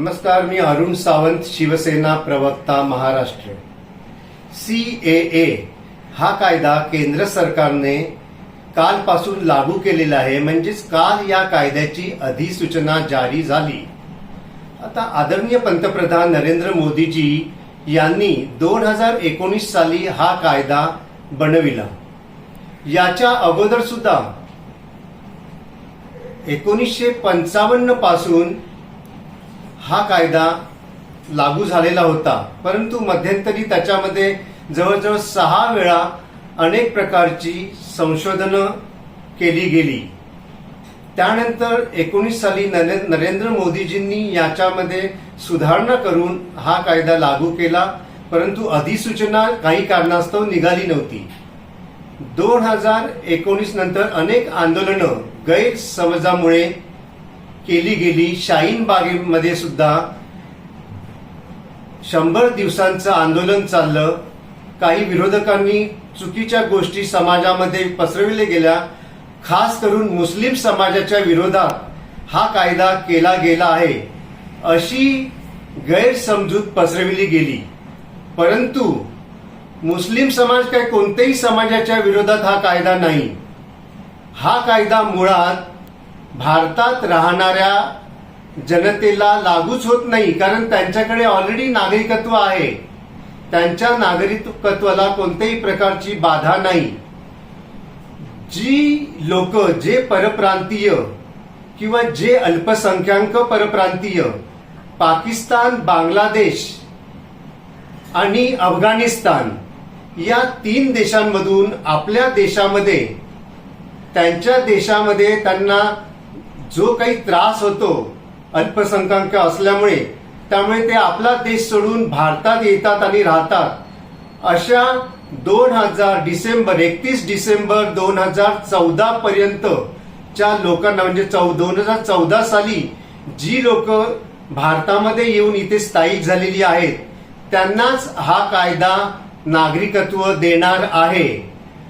नमस्कार मी अरुण सावंत शिवसेना प्रवक्ता महाराष्ट्र. सी ए ए हा कायदा केंद्र सरकारने कालपासून लागू केलेला आहे म्हणजेच काल या कायद्याची अधिसूचना जारी झाली. आता आदरणीय पंतप्रधान नरेंद्र मोदीजी यांनी दोन हजार एकोणीस साली हा कायदा बनविला. याच्या अगोदर सुद्धा एकोणीसशे पंचावन्नपासून हा कायदा लागू झालेला होता. परंतु मध्यंतरी त्याच्यामध्ये जवळजवळ सहा वेळा अनेक प्रकारची संशोधनं केली गेली. त्यानंतर एकोणीस साली नरेंद्र मोदीजींनी याच्यामध्ये सुधारणा करून हा कायदा लागू केला परंतु अधिसूचना काही कारणास्तव निघाली नव्हती. दोन हजार एकोणीस नंतर अनेक आंदोलनं गैरसमजामुळे केली गेली. शाहीन बागेमध्ये सुद्धा शंभर दिवसांचं आंदोलन चाललं. काही विरोधकांनी चुकीच्या गोष्टी समाजामध्ये पसरविल्या गेल्या. खास करून मुस्लिम समाजाच्या विरोधात हा कायदा केला गेला आहे. अशी गैरसमजूत पसरविली गेली. परंतु मुस्लिम समाज काय कोणत्याही समाजाच्या विरोधात हा कायदा नाही. हा कायदा मुळात भारतात राहणाऱ्या जनतेला लागूच होत नाही कारण त्यांच्याकडे ऑलरेडी नागरिकत्व आहे. त्यांच्या नागरिकत्वाला कोणत्याही प्रकारची बाधा नाही. जी लोक जे परप्रांतीय किंवा जे अल्पसंख्याक परप्रांतीय पाकिस्तान बांगलादेश आणि अफगाणिस्तान या तीन देशांमधून आपल्या देशामध्ये त्यांच्या देशामध्ये त्यांना जो काही त्रास होतो अल्पसंख्याक असल्यामुळे त्यामुळे ते आपला देश सोडून भारतात येतात आणि राहतात. अशा दोन हजार डिसेंबर एकतीस डिसेंबर दोन हजार चौदा पर्यंतच्या लोकांना म्हणजे चौ दोन हजार चौदा साली जी लोक भारतामध्ये येऊन इथे स्थायिक झालेली आहेत त्यांनाच हा कायदा नागरिकत्व देणार आहे.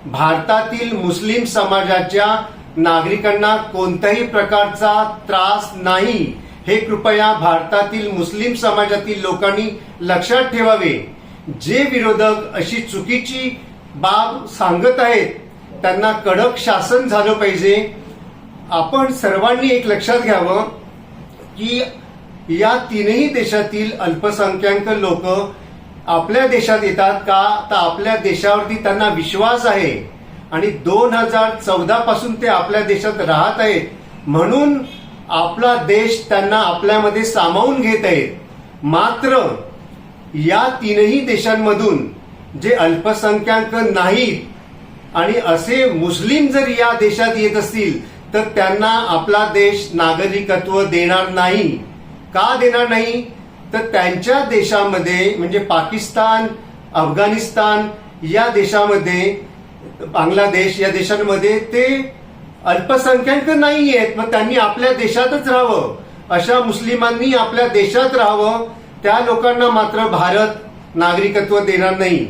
भारतातील मुस्लिम समाजाच्या नागरिकांना कोणत्याही प्रकारचा त्रास नाही. हे कृपया भारतातील मुस्लिम समाजातील लोकांनी लक्षात ठेवावे. जे विरोधक अशी चुकीची बाब सांगत आहेत त्यांना कडक शासन झालं पाहिजे. आपण सर्वांनी एक लक्षात घ्यावं की या तीनही देशातील अल्पसंख्याक लोक आपल्या देशात येतात का? तर आपल्या देशावरती त्यांना विश्वास आहे. आणि दोन हजार चौदा पासून ते आपल्या देशात राहत आहेत. म्हणून आपला देश त्यांना आपल्यामध्ये सामावून घेत आहेत मात्र या तीनही देशांमधून जे अल्पसंख्याक नाहीत आणि असे मुस्लिम जर या देशात येत असतील तर त्यांना आपला देश नागरिकत्व देणार नाही. का देणार नाही? तर त्यांच्या देशामध्ये म्हणजे पाकिस्तान अफगाणिस्तान या देशामध्ये बांगलादेश या देशांमध्ये ते अल्पसंख्याक नाही आहेत मग त्यांनी आपल्या देशातच राहावं. अशा मुस्लिमांनी आपल्या देशात राहावं त्या लोकांना मात्र भारत नागरिकत्व देणार नाही.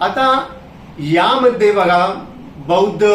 आता यामध्ये बघा बौद्ध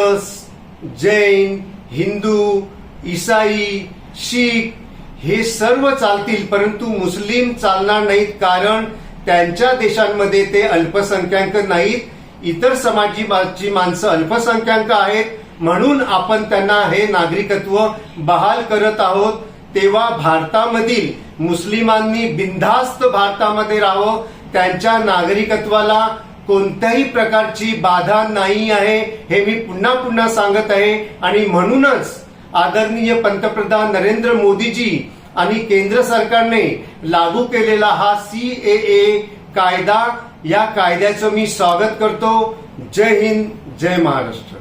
जैन हिंदू इसाई शीख हे सर्व चालतील परंतु मुस्लिम चालणार नाहीत कारण त्यांच्या देशांमध्ये ते अल्पसंख्याक नाहीत. इतर समाजी माणसं अल्पसंख्याक आहेत म्हणून आपण त्यांना हे नागरिकत्व बहाल करत आहोत. तेव्हा भारतामधील मुस्लिमांनी बिनधास्त भारतामध्ये राहावं. त्यांच्या नागरिकत्वाला कोणत्याही प्रकारची बाधा नाही आहे हे मी पुन्हा पुन्हा सांगत आहे. आणि म्हणूनच आदरणीय पंतप्रधान नरेंद्र मोदीजी आणि केंद्र सरकारने लागू केलेला हा सी ए ए कायदा या कायद्याचं मी स्वागत करतो. जय हिंद जय महाराष्ट्र.